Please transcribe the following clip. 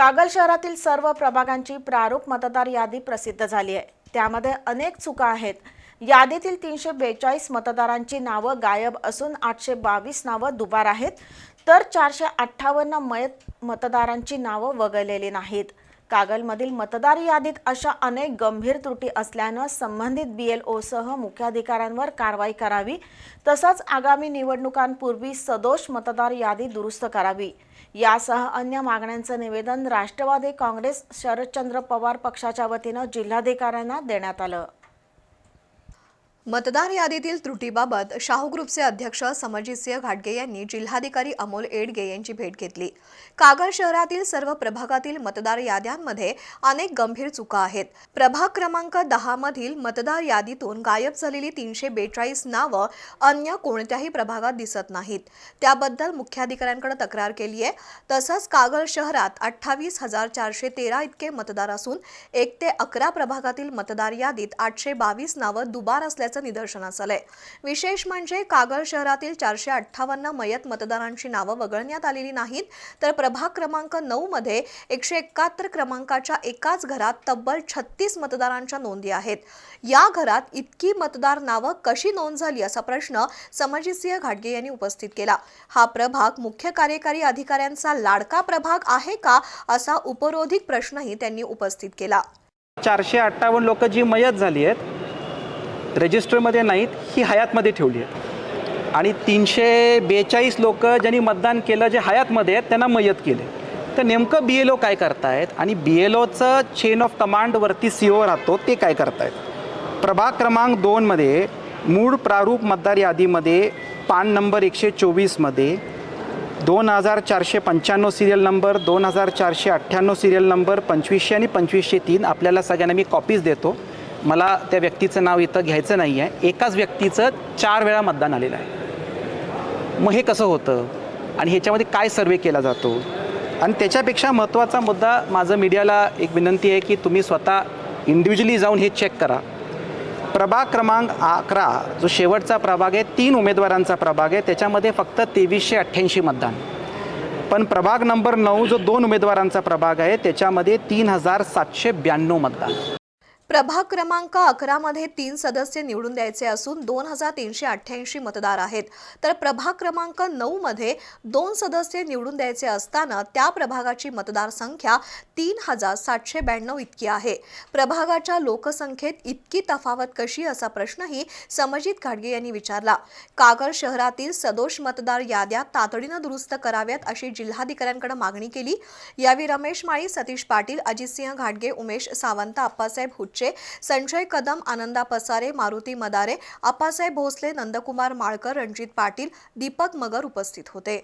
कागल शहरातील सर्व प्रभागांची प्रारूप मतदार यादी प्रसिद्ध झाली आहे. त्यामध्ये अनेक चुका आहेत. यादीतील तीनशे बेचाळीस मतदारांची नावं गायब असून आठशे बावीस नावं दुबार आहेत. तर चारशे अठ्ठावन्न मयत मतदारांची नावं वगळलेली नाहीत. कागलमधील मतदार यादीत अशा अनेक गंभीर त्रुटी असल्यानं संबंधित बी एल ओसह मुख्याधिकाऱ्यांवर कारवाई करावी. तसंच आगामी निवडणुकांपूर्वी सदोष मतदार यादी दुरुस्त करावी. यासह अन्य मागण्यांचं निवेदन राष्ट्रवादी काँग्रेस शरदचंद्र पवार पक्षाच्या वतीनं जिल्हाधिकाऱ्यांना देण्यात आलं. मतदार यादीतील त्रुटीबाबत शाहू ग्रुपचे अध्यक्ष समजितसिंह घाटगे यांनी जिल्हाधिकारी अमोल एडगे यांची भेट घेतली. कागल शहरातील सर्व प्रभागातील मतदार याद्यांमध्ये अनेक गंभीर चुका आहेत. प्रभाग क्रमांक दहा मधील मतदार यादीतून गायब झालेली तीनशे बेचाळीस नावं अन्य कोणत्याही प्रभागात दिसत नाहीत. त्याबद्दल मुख्याधिकाऱ्यांकडे तक्रार केली आहे तसंच कागल शहरात अठ्ठावीस हजार चारशे तेरा इतके मतदार असून एक ते अकरा प्रभागातील मतदार यादीत आठशे बावीस नावं दुबार असल्याचं निदर्शनास आलंय. विशेष म्हणजे कागल शहरातील चारशे अठ्ठावन्न मयत मतदारांची नावं वगळण्यात आलेली नाहीत तर प्रभाग क्रमांक नऊ मध्ये एकशे एकाहत्तर क्रमांकाच्या एकाच घरात तब्बल छत्तीस मतदारांच्या नोंदी आहेत. या घरात इतकी मतदार नावं कशी नोंद झाली असा प्रश्न समजितसिंह घाटगे यांनी उपस्थित केला. हा प्रभाग मुख्य कार्यकारी अधिकाऱ्यांचा लाडका प्रभाग आहे का असा उपरोधिक प्रश्नही त्यांनी उपस्थित केला. चारशे अठ्ठावन्न लोक जी मयत झाली आहेत रजिस्टरमध्ये नाहीत ही हयातमध्ये ठेवली आहेत. आणि तीनशे बेचाळीस लोक ज्यांनी मतदान केलं जे हयातमध्ये आहेत त्यांना मयत केले. तर नेमकं बी एल ओ काय करतायत? आणि बी एल ओचं चेन ऑफ कमांडवरती सी ओ राहतो ते काय करतायत? प्रभाग क्रमांक दोनमध्ये मूळ प्रारूप मतदार यादीमध्ये पान नंबर एकशे चोवीसमध्ये दोन हजार चारशे पंच्याण्णव सिरियल नंबर दोन हजार चारशे अठ्ठ्याण्णव सिरियल नंबर पंचवीसशे आणि पंचवीसशे तीन आपल्याला सगळ्यांना मी कॉपीज देतो. मला त्या व्यक्तीचं नाव इथं घ्यायचं नाही आहे. एकाच व्यक्तीचं चार वेळा मतदान आलेलं आहे. मग हे कसं होतं? आणि ह्याच्यामध्ये काय सर्वे केला जातो? आणि त्याच्यापेक्षा महत्त्वाचा मुद्दा माझं मीडियाला एक विनंती आहे की तुम्ही स्वतः इंडिव्हिज्युअली जाऊन हे चेक करा. प्रभाग क्रमांक अकरा जो शेवटचा प्रभाग आहे तीन उमेदवारांचा प्रभाग आहे त्याच्यामध्ये फक्त तेवीसशे अठ्ठ्याऐंशी मतदान. पण प्रभाग नंबर नऊ जो दोन उमेदवारांचा प्रभाग आहे त्याच्यामध्ये तीन हजार सातशे ब्याण्णव मतदान. प्रभाग क्रमांक अकरामध्ये तीन सदस्य निवडून द्यायचे असून दोन हजार तीनशे अठ्ठ्याऐंशी मतदार आहेत. तर प्रभाग क्रमांक नऊमध्ये दोन सदस्य निवडून द्यायचे असताना त्या प्रभागाची मतदारसंख्या तीन हजार सातशे ब्याण्णव इतकी आहे. प्रभागाच्या लोकसंख्येत इतकी तफावत कशी असा प्रश्नही समजित घाडगे यांनी विचारला. कागल शहरातील सदोष मतदार याद्या तातडीनं दुरुस्त कराव्यात अशी जिल्हाधिकाऱ्यांकडे मागणी केली. यावेळी रमेश माळी सतीश पाटील अजितसिंह घाटगे उमेश सावंत आप्पासाहेब मोर्चे संजय कदम आनंदा पसारे मारुती मदारे आप्पासाहेब भोसले नंदकुमार माळकर रणजित पाटील दीपक मगर उपस्थित होते.